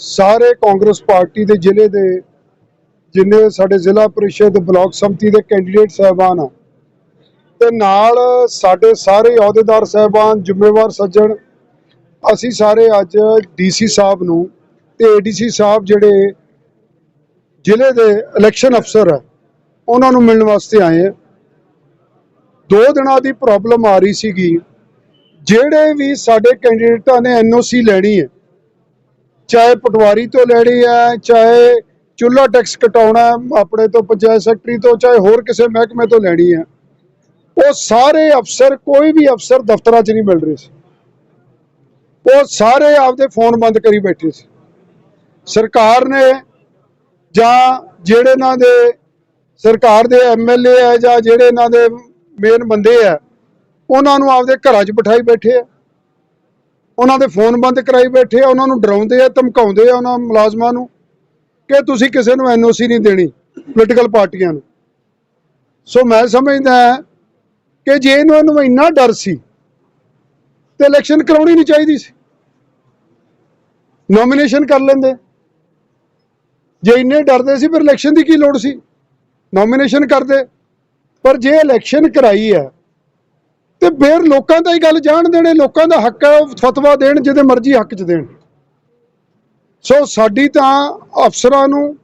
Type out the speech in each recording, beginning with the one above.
ਸਾਰੇ ਕਾਂਗਰਸ ਪਾਰਟੀ ਦੇ ਜ਼ਿਲ੍ਹੇ ਦੇ ਜਿੰਨੇ ਸਾਡੇ ਜ਼ਿਲ੍ਹਾ ਪਰਿਸ਼ਦ ਬਲਾਕ ਸੰਮਤੀ ਦੇ ਕੈਂਡੀਡੇਟ ਸਹਿਬਾਨ ਆ, ਤੇ ਨਾਲ ਸਾਡੇ ਸਾਰੇ ਅਹੁਦੇਦਾਰ ਸਹਿਬਾਨ, ਜ਼ਿੰਮੇਵਾਰ ਸੱਜਣ, ਅਸੀਂ ਸਾਰੇ ਅੱਜ ਡੀਸੀ ਸਾਹਿਬ ਨੂੰ ਤੇ ਏਡੀਸੀ ਸਾਹਿਬ ਜਿਹੜੇ ਜ਼ਿਲ੍ਹੇ ਦੇ ਇਲੈਕਸ਼ਨ ਅਫਸਰ ਆ, ਉਹਨਾਂ ਨੂੰ ਮਿਲਣ ਵਾਸਤੇ ਆਏ ਆ। ਦੋ ਦਿਨਾਂ ਦੀ ਪ੍ਰੋਬਲਮ ਆ ਰਹੀ ਸੀਗੀ। ਜਿਹੜੇ ਵੀ ਸਾਡੇ ਕੈਂਡੀਡੇਟਾਂ ਨੇ ਐਨਓਸੀ ਲੈਣੀ ਹੈ ਚਾਹੇ ਪਟਵਾਰੀ ਤੋਂ ਲੈਣੀ ਹੈ, ਚਾਹੇ ਚੁੱਲਾ ਟੈਕਸ ਕਟਾਉਣਾ ਆਪਣੇ ਤੋਂ, ਪੰਚਾਇਤ ਸੈਕਟਰੀ ਤੋਂ, ਚਾਹੇ ਹੋਰ ਕਿਸੇ ਮਹਿਕਮੇ ਤੋਂ ਲੈਣੀ ਹੈ। ਉਹ ਸਾਰੇ ਅਫਸਰ, ਕੋਈ ਵੀ ਅਫਸਰ ਦਫ਼ਤਰਾਂ 'ਚ ਨਹੀਂ ਮਿਲ ਰਹੇ ਸੀ। ਉਹ ਸਾਰੇ ਆਪਦੇ ਫੋਨ ਬੰਦ ਕਰੀ ਬੈਠੇ ਸੀ। ਸਰਕਾਰ ਨੇ ਜਾਂ ਜਿਹੜੇ ਇਹਨਾਂ ਦੇ, ਸਰਕਾਰ ਦੇ ਐਮਐਲਏ ਆ ਜਾਂ ਜਿਹੜੇ ਇਹਨਾਂ ਦੇ ਮੇਨ ਬੰਦੇ ਆ ਉਹਨਾਂ ਨੂੰ ਆਪਦੇ ਘਰਾਂ 'ਚ ਬਿਠਾਈ ਬੈਠੇ ਆ ਉਹਨਾਂ ਦੇ ਫੋਨ ਬੰਦ ਕਰਾਈ ਬੈਠੇ ਆ, ਉਹਨਾਂ ਨੂੰ ਡਰਾਉਂਦੇ ਆ, ਧਮਕਾਉਂਦੇ ਆ ਉਹਨਾਂ ਮੁਲਾਜ਼ਮਾਂ ਨੂੰ ਕਿ ਤੁਸੀਂ ਕਿਸੇ ਨੂੰ ਐਨਓਸੀ ਨਹੀਂ ਦੇਣੀ ਪੋਲੀਟੀਕਲ ਪਾਰਟੀਆਂ ਨੂੰ। ਸੋ ਮੈਂ ਸਮਝਦਾ ਕਿ ਜੇ ਇਹਨੂੰ ਨੂੰ ਇੰਨਾ ਡਰ ਸੀ ਤੇ ਇਲੈਕਸ਼ਨ ਕਰਾਉਣੀ ਨਹੀਂ ਚਾਹੀਦੀ ਸੀ। ਨੋਮੀਨੇਸ਼ਨ ਕਰ ਲੈਂਦੇ। ਜੇ ਇੰਨੇ ਡਰਦੇ ਸੀ ਫਿਰ ਇਲੈਕਸ਼ਨ ਦੀ ਕੀ ਲੋੜ ਸੀ? ਨੋਮੀਨੇਸ਼ਨ ਕਰਦੇ। ਪਰ ਜੇ ਇਲੈਕਸ਼ਨ ਕਰਾਈ ਹੈ ਤੇ ਫਿਰ ਲੋਕਾਂ ਦਾ ਹੀ ਗੱਲ ਜਾਣ ਦੇਣੇ ਲੋਕਾਂ ਦਾ ਹੱਕ ਹੈ, ਉਹ ਫਤਵਾ ਦੇਣ, ਜਿਹਦੇ ਮਰਜ਼ੀ ਹੱਕ 'ਚ ਦੇਣ। ਸੋ ਸਾਡੀ ਤਾਂ ਅਫਸਰਾਂ ਨੂੰ,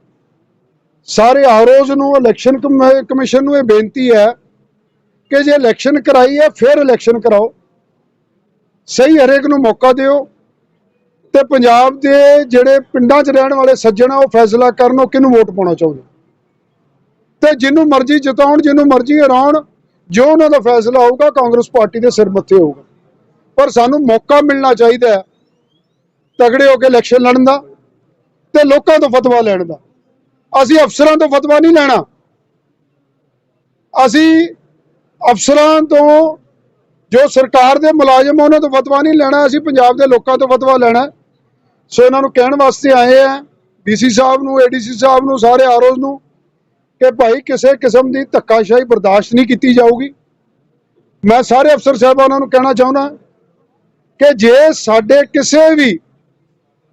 ਸਾਰੇ ਆਰੋਜ਼ ਨੂੰ, ਇਲੈਕਸ਼ਨ ਕਮ- ਕਮਿਸ਼ਨ ਨੂੰ ਇਹ ਬੇਨਤੀ ਹੈ ਕਿ ਜੇ ਇਲੈਕਸ਼ਨ ਕਰਾਈ ਹੈ, ਫਿਰ ਇਲੈਕਸ਼ਨ ਕਰਾਓ। ਸਹੀ ਹਰੇਕ ਨੂੰ ਮੌਕਾ ਦਿਓ ਤੇ ਪੰਜਾਬ ਦੇ ਜਿਹੜੇ ਪਿੰਡਾਂ 'ਚ ਰਹਿਣ ਵਾਲੇ ਸੱਜਣ ਆ, ਉਹ ਫੈਸਲਾ ਕਰਨ, ਉਹ ਕਿਹਨੂੰ ਵੋਟ ਪਾਉਣਾ ਚਾਹੁੰਦੇ? ਤੇ ਜਿਹਨੂੰ ਮਰਜ਼ੀ ਜਿਤਾਉਣ, ਜਿਹਨੂੰ ਮਰਜ਼ੀ ਹਰਾਉਣ ਜੋ ਉਹਨਾਂ ਦਾ ਫੈਸਲਾ ਹੋਊਗਾ, ਕਾਂਗਰਸ ਪਾਰਟੀ ਦੇ ਸਿਰ ਮੱਥੇ ਹੋਊਗਾ। ਪਰ ਸਾਨੂੰ ਮੌਕਾ ਮਿਲਣਾ ਚਾਹੀਦਾ ਹੈ ਤਗੜੇ ਹੋ ਕੇ ਇਲੈਕਸ਼ਨ ਲੜਨ ਦਾ ਤੇ ਲੋਕਾਂ ਤੋਂ ਫਤਵਾ ਲੈਣ ਦਾ। ਅਸੀਂ ਅਫਸਰਾਂ ਤੋਂ ਫਤਵਾ ਨਹੀਂ ਲੈਣਾ। ਅਸੀਂ ਅਫਸਰਾਂ ਤੋਂ ਜੋ ਸਰਕਾਰ ਦੇ ਮੁਲਾਜ਼ਮ ਉਹਨਾਂ ਤੋਂ ਫਤਵਾ ਨਹੀਂ ਲੈਣਾ। ਅਸੀਂ ਪੰਜਾਬ ਦੇ ਲੋਕਾਂ ਤੋਂ ਫਤਵਾ ਲੈਣਾ। ਸੋ ਇਹਨਾਂ ਨੂੰ ਕਹਿਣ ਵਾਸਤੇ ਆਏ ਆ। ਡੀਸੀ ਸਾਹਿਬ ਨੂੰ, ਏਡੀਸੀ ਸਾਹਿਬ ਨੂੰ, ਸਾਰੇ ਆਰਓਜ਼ ਨੂੰ ਕਿ ਭਾਈ ਕਿਸੇ ਕਿਸਮ ਦੀ ਧੱਕਾਸ਼ਾਹੀ ਬਰਦਾਸ਼ਤ ਨਹੀਂ ਕੀਤੀ ਜਾਊਗੀ। ਮੈਂ ਸਾਰੇ ਅਫਸਰ ਸਾਹਿਬਾਨਾਂ ਨੂੰ ਕਹਿਣਾ ਚਾਹੁੰਦਾ ਕਿ ਜੇ ਸਾਡੇ ਕਿਸੇ ਵੀ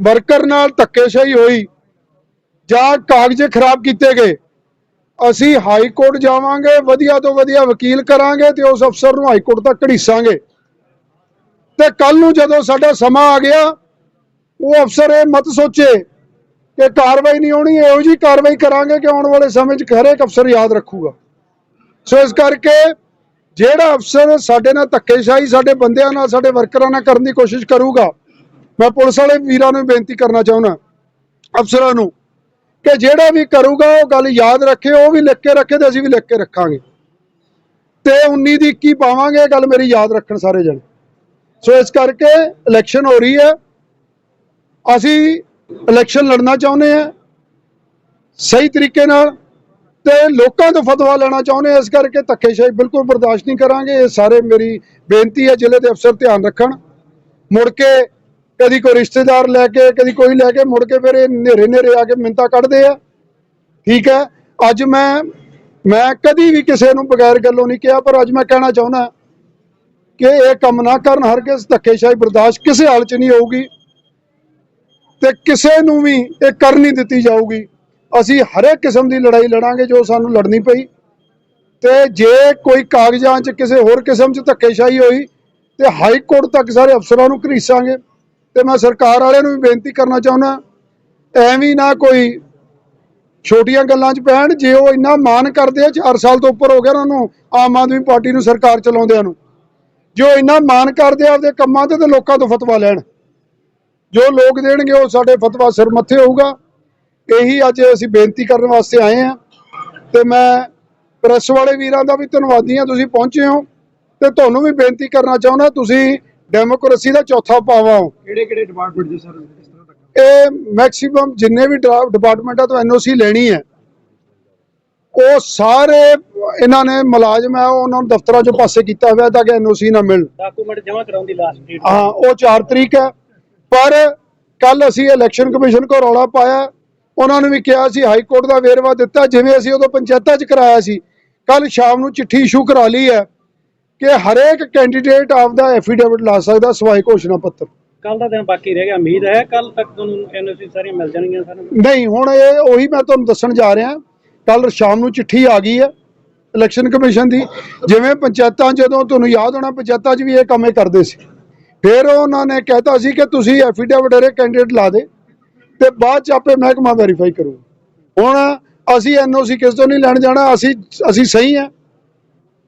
ਵਰਕਰ ਨਾਲ ਧੱਕੇਸ਼ਾਹੀ ਹੋਈ ਜਾਂ ਕਾਗਜ਼ ਖਰਾਬ ਕੀਤੇ ਗਏ, ਅਸੀਂ ਹਾਈ ਕੋਰਟ ਜਾਵਾਂਗੇ, ਵਧੀਆ ਤੋਂ ਵਧੀਆ ਵਕੀਲ ਕਰਾਂਗੇ ਤੇ ਉਸ ਅਫਸਰ ਨੂੰ ਹਾਈ ਕੋਰਟ ਤੱਕ ਘੜੀਸਾਂਗੇ। ਤੇ ਕੱਲ ਨੂੰ ਜਦੋਂ ਸਾਡਾ ਸਮਾਂ ਆ ਗਿਆ, ਉਹ ਅਫਸਰ ਇਹ ਮਤ ਸੋਚੇ ਕਿ ਕਾਰਵਾਈ ਨਹੀਂ ਹੋਣੀ, ਇਹੋ ਜੀ ਕਾਰਵਾਈ ਕਰਾਂਗੇ ਕਿ ਆਉਣ ਵਾਲੇ ਸਮੇਂ 'ਚ ਹਰੇਕ ਅਫਸਰ ਯਾਦ ਰੱਖੂਗਾ। ਸੋ ਇਸ ਕਰਕੇ ਜਿਹੜਾ ਅਫਸਰ ਸਾਡੇ ਨਾਲ ਧੱਕੇਸ਼ਾਹੀ, ਸਾਡੇ ਬੰਦਿਆਂ ਨਾਲ, ਸਾਡੇ ਵਰਕਰਾਂ ਨਾਲ ਕਰਨ ਦੀ ਕੋਸ਼ਿਸ਼ ਕਰੂਗਾ, ਮੈਂ ਪੁਲਿਸ ਵਾਲੇ ਵੀਰਾਂ ਨੂੰ ਬੇਨਤੀ ਕਰਨਾ ਚਾਹੁੰਦਾ, ਅਫਸਰਾਂ ਨੂੰ, ਕਿ ਜਿਹੜਾ ਵੀ ਕਰੂਗਾ, ਉਹ ਗੱਲ ਯਾਦ ਰੱਖੇ, ਉਹ ਵੀ ਲਿਖ ਕੇ ਰੱਖੇ ਤੇ ਅਸੀਂ ਵੀ ਲਿਖ ਕੇ ਰੱਖਾਂਗੇ। ਤੇ 19 ਦੀ 21 ਪਾਵਾਂਗੇ, ਇਹ ਗੱਲ ਮੇਰੀ ਯਾਦ ਰੱਖਣ ਸਾਰੇ ਜਣੇ। ਸੋ ਇਸ ਕਰਕੇ ਇਲੈਕਸ਼ਨ ਹੋ ਰਹੀ ਹੈ। ਅਸੀਂ ਇਲੈਕਸ਼ਨ ਲੜਨਾ ਚਾਹੁੰਦੇ ਆ, ਸਹੀ ਤਰੀਕੇ ਨਾਲ, ਤੇ ਲੋਕਾਂ ਤੋਂ ਫਤਵਾ ਲੈਣਾ ਚਾਹੁੰਦੇ ਆ, ਇਸ ਕਰਕੇ ਧੱਕੇਸ਼ਾਹੀ ਬਿਲਕੁਲ ਬਰਦਾਸ਼ਤ ਨਹੀਂ ਕਰਾਂਗੇ। ਇਹ ਸਾਰੇ ਮੇਰੀ ਬੇਨਤੀ ਹੈ, ਜ਼ਿਲ੍ਹੇ ਦੇ ਅਫਸਰ ਧਿਆਨ ਰੱਖਣ। ਮੁੜ ਕੇ ਕਦੀ ਕੋਈ ਰਿਸ਼ਤੇਦਾਰ ਲੈ ਕੇ, ਕਦੀ ਕੋਈ ਲੈ ਕੇ, ਮੁੜ ਕੇ ਫਿਰ ਇਹ ਨੇਰੇ ਨੇਰੇ ਆ ਕੇ ਮਿੰਤਾ ਕੱਢਦੇ ਆ। ਠੀਕ ਹੈ, ਅੱਜ ਮੈਂ ਮੈਂ ਕਦੀ ਵੀ ਕਿਸੇ ਨੂੰ ਬਗੈਰ ਗੱਲੋਂ ਨਹੀਂ ਕਿਹਾ, ਪਰ ਅੱਜ ਮੈਂ ਕਹਿਣਾ ਚਾਹੁੰਦਾ ਕਿ ਇਹ ਕੰਮ ਨਾ ਕਰਨ ਹਰ ਕਿਸ ਧੱਕੇਸ਼ਾਹੀ ਬਰਦਾਸ਼ਤ ਕਿਸੇ ਹਾਲ 'ਚ ਨਹੀਂ ਹੋਊਗੀ। ਤੇ ਕਿਸੇ ਨੂੰ ਵੀ ਇਹ ਕਰ ਨਹੀਂ ਦਿੱਤੀ ਜਾਊਗੀ। ਅਸੀਂ ਹਰੇਕ ਕਿਸਮ ਦੀ ਲੜਾਈ ਲੜਾਂਗੇ ਜੋ ਸਾਨੂੰ ਲੜਨੀ ਪਈ। ਤੇ ਜੇ ਕੋਈ ਕਾਗਜ਼ਾਂ 'ਚ ਕਿਸੇ ਹੋਰ ਕਿਸਮ 'ਚ ਧੱਕੇਸ਼ਾਹੀ ਹੋਈ, ਤੇ ਹਾਈ ਕੋਰਟ ਤੱਕ ਸਾਰੇ ਅਫਸਰਾਂ ਨੂੰ ਘਰੀਸਾਂਗੇ। ਤੇ ਮੈਂ ਸਰਕਾਰ ਵਾਲਿਆਂ ਨੂੰ ਵੀ ਬੇਨਤੀ ਕਰਨਾ ਚਾਹੁੰਦਾ, ਐਵੇਂ ਨਾ ਕੋਈ ਛੋਟੀਆਂ ਗੱਲਾਂ 'ਚ ਪੈਣ, ਜੇ ਉਹ ਇੰਨਾ ਮਾਨ ਕਰਦੇ ਆ 4 ਸਾਲ ਤੋਂ ਉੱਪਰ ਹੋ ਗਿਆ ਉਹਨਾਂ ਨੂੰ ਆਮ ਆਦਮੀ ਪਾਰਟੀ ਨੂੰ ਸਰਕਾਰ ਚਲਾਉਂਦਿਆਂ ਨੂੰ। ਜੋ ਇੰਨਾ ਮਾਨ ਕਰਦੇ ਆ ਆਪਦੇ ਕੰਮਾਂ ਤੇ ਤੇ ਲੋਕਾਂ ਤੋਂ ਫਤਵਾ ਲੈਣ। ਜੋ ਲੋਕ ਦੇਣਗੇ ਉਹ ਸਾਡੇ ਫਤਵਾ ਸਿਰ ਮੱਥੇ ਹੋਊਗਾ। ਇਹੀ ਅੱਜ ਅਸੀਂ ਬੇਨਤੀ ਕਰਨ ਵਾਸਤੇ ਆਏ ਆ ਤੇ ਮੈਂ ਪ੍ਰੈਸ ਵਾਲੇ ਵੀਰਾਂ ਦਾ ਵੀ ਧੰਨਵਾਦੀ ਹਾਂ। ਤੁਸੀਂ ਪਹੁੰਚੇ ਹੋ ਤੇ ਤੁਹਾਨੂੰ ਵੀ ਬੇਨਤੀ ਕਰਨਾ ਚਾਹੁੰਦਾ ਤੁਸੀਂ ਡੈਮੋਕ੍ਰੇਸੀ ਦਾ ਚੌਥਾ ਪਾਵਾ ਹੋ। ਕਿਹੜੇ ਕਿਹੜੇ ਡਿਪਾਰਟਮੈਂਟ ਦੇ ਸਰ ਇਹ ਮੈਕਸਿਮਮ ਜਿੰਨੇ ਵੀ ਡਿਪਾਰਟਮੈਂਟਾਂ ਤੋਂ ਐਨਓਸੀ ਲੈਣੀ ਹੈ। ਉਹ ਸਾਰੇ ਇਹਨਾਂ ਨੇ ਮੁਲਾਜ਼ਮ ਹੈ ਉਹ ਉਹਨਾਂ ਨੂੰ ਦਫ਼ਤਰਾਂ 'ਚੋਂ ਪਾਸੇ ਕੀਤਾ ਹੋਇਆ ਤਾਂ ਕਿ ਐਨਓਸੀ ਨਾ ਮਿਲਣ ਡਾਕੂਮੈਂਟ ਜਮ੍ਹਾਂ ਕਰਾਉਣ ਦੀ ਲਾਸਟ ਡੇਟ ਹਾਂ ਉਹ 4 ਤਰੀਕ ਹੈ। ਪਰ ਕੱਲ ਅਸੀਂ ਇਲੈਕਸ਼ਨ ਕਮਿਸ਼ਨ ਕੋ ਰੌਲਾ ਪਾਇਆ। ਉਹਨਾਂ ਨੂੰ ਵੀ ਕਿਹਾ ਸੀ ਹਾਈ ਕੋਰਟ ਦਾ ਵੇਰਵਾ ਦਿੱਤਾ ਜਿਵੇਂ ਅਸੀਂ ਉਦੋਂ ਪੰਚਾਇਤਾਂ 'ਚ ਕਰਾਇਆ ਸੀ। ਕੱਲ ਸ਼ਾਮ ਨੂੰ ਚਿੱਠੀ ਇਸ਼ੂ ਕਰਾ ਲਈ ਹੈ ਕਿ ਹਰੇਕ ਕੈਂਡੀਡੇਟ ਆਪਦਾ ਐਫੀਡੇਵਿਟ ਲਾ ਸਕਦਾ ਸਵਾਈ ਘੋਸ਼ਣਾ ਪੱਤਰ। ਕੱਲ ਦਾ ਦਿਨ ਬਾਕੀ ਰਹਿ ਗਿਆ ਉਮੀਦ ਹੈ ਕੱਲ ਤੱਕ ਤੁਹਾਨੂੰ ਐਨਓਸੀ ਸਾਰੀਆਂ ਮਿਲ ਜਾਣਗੀਆਂ ਸਾਰਿਆਂ ਨੂੰ? ਨਹੀਂ ਹੁਣ ਇਹ ਉਹੀ ਮੈਂ ਤੁਹਾਨੂੰ ਦੱਸਣ ਜਾ ਰਿਹਾ। ਕੱਲ ਸ਼ਾਮ ਨੂੰ ਚਿੱਠੀ ਆ ਗਈ ਹੈ ਇਲੈਕਸ਼ਨ ਕਮਿਸ਼ਨ ਦੀ। ਜਿਵੇਂ ਪੰਚਾਇਤਾਂ ਜਦੋਂ ਤੁਹਾਨੂੰ ਯਾਦ ਹੋਣਾ ਪੰਚਾਇਤਾਂ 'ਚ ਵੀ ਇਹ ਕੰਮ ਕਰਦੇ ਸੀ। ਫਿਰ ਉਹਨਾਂ ਨੇ ਕਹਿਤਾ ਸੀ ਕਿ ਤੁਸੀਂ ਐਫੀਡੇਵਿਟ ਇਹਦੇ ਕੈਂਡੀਡੇਟ ਲਾ ਦੇ ਤੇ ਬਾਅਦ 'ਚ ਆਪੇ ਮਹਿਕਮਾ ਵੈਰੀਫਾਈ ਕਰੂ। ਹੁਣ ਅਸੀਂ ਐਨਓਸੀ ਕਿਸ ਤੋਂ ਨਹੀਂ ਲੈਣ ਜਾਣਾ? ਅਸੀਂ ਅਸੀਂ ਸਹੀ ਹਾਂ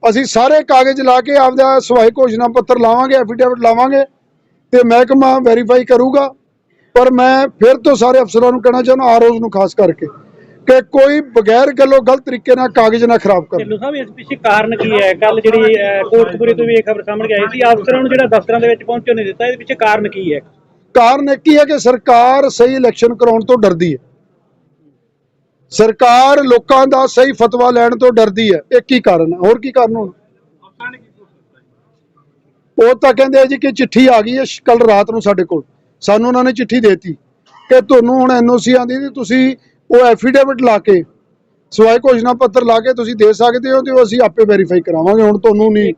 ਅਸੀਂ ਸਾਰੇ ਕਾਗਜ਼ ਲਾ ਕੇ ਆਪਦਾ ਸਵਾਈ ਘੋਸ਼ਣਾ ਪੱਤਰ ਲਾਵਾਂਗੇ ਐਫੀਡੇਵਿਟ ਲਾਵਾਂਗੇ ਤੇ ਮਹਿਕਮਾ ਵੈਰੀਫਾਈ ਕਰੂਗਾ। ਪਰ ਮੈਂ ਫਿਰ ਤੋਂ ਸਾਰੇ ਅਫਸਰਾਂ ਨੂੰ ਕਹਿਣਾ ਚਾਹੁੰਦਾ ਆਰਓਜ਼ ਨੂੰ ਖਾਸ ਕਰਕੇ। ਕਿ ਕੋਈ ਬਗੈਰ ਗੱਲੋਂ ਗਲਤ ਤਰੀਕੇ ਨਾਲ ਕਾਗਜ਼ ਨਾ ਖਰਾਬ ਕਰ ਢਿੱਲੋਂ ਸਾਹਿਬ ਇਸ ਪਿੱਛੇ ਕਾਰਨ ਕੀ ਹੈ? ਕੱਲ ਜਿਹੜੀ ਕੋਟਕਪੂਰੇ ਤੋਂ ਵੀ ਇਹ ਖਬਰ ਸਾਹਮਣੇ ਆਈ ਸੀ। ਅਫਸਰਾਂ ਨੂੰ ਜਿਹੜਾ ਦਫ਼ਤਰਾਂ ਦੇ ਵਿੱਚ ਪਹੁੰਚਣ ਨਹੀਂ ਦਿੱਤਾ ਇਹਦੇ ਪਿੱਛੇ ਕਾਰਨ ਕੀ ਹੈ? ਕਾਰਨ ਇੱਕ ਹੀ ਹੈ ਕਿ ਸਰਕਾਰ ਸਹੀ ਇਲੈਕਸ਼ਨ ਕਰਾਉਣ ਤੋਂ ਡਰਦੀ ਹੈ। ਸਰਕਾਰ ਲੋਕਾਂ ਦਾ ਸਹੀ ਫਤਵਾ ਲੈਣ ਤੋਂ ਡਰਦੀ ਹੈ। ਇੱਕ ਹੀ ਕਾਰਨ ਹੈ। ਹੋਰ ਕੀ ਕਾਰਨ ਹੋਣਾ? ਉਹ ਤਾਂ ਕਹਿੰਦੇ ਆ ਜੀ ਕਿ ਚਿੱਠੀ ਆ ਗਈ ਹੈ ਕੱਲ ਰਾਤ ਨੂੰ ਸਾਡੇ ਕੋਲ। ਸਾਨੂੰ ਉਹਨਾਂ ਨੇ ਚਿੱਠੀ ਦੇਤੀ ਕਿ ਤੁਹਾਨੂੰ ਹੁਣ ਐਨਓਸੀ ਆਂਦੀ ਤੇ ਤੁਸੀਂ ਉਹ ਐਫੀਡੇਵਿਟ ਲਾ ਕੇ ਸਵਾਈ ਘੋਸ਼ਣਾ ਪੱਤਰ ਲਾ ਕੇ ਤੁਸੀਂ ਦੇ ਸਕਦੇ ਹੋ ਤੇ ਉਹ ਅਸੀਂ ਆਪੇ ਵੈਰੀਫਾਈ ਕਰਾਵਾਂਗੇ, ਹੁਣ ਤੁਹਾਨੂੰ ਨਹੀਂ।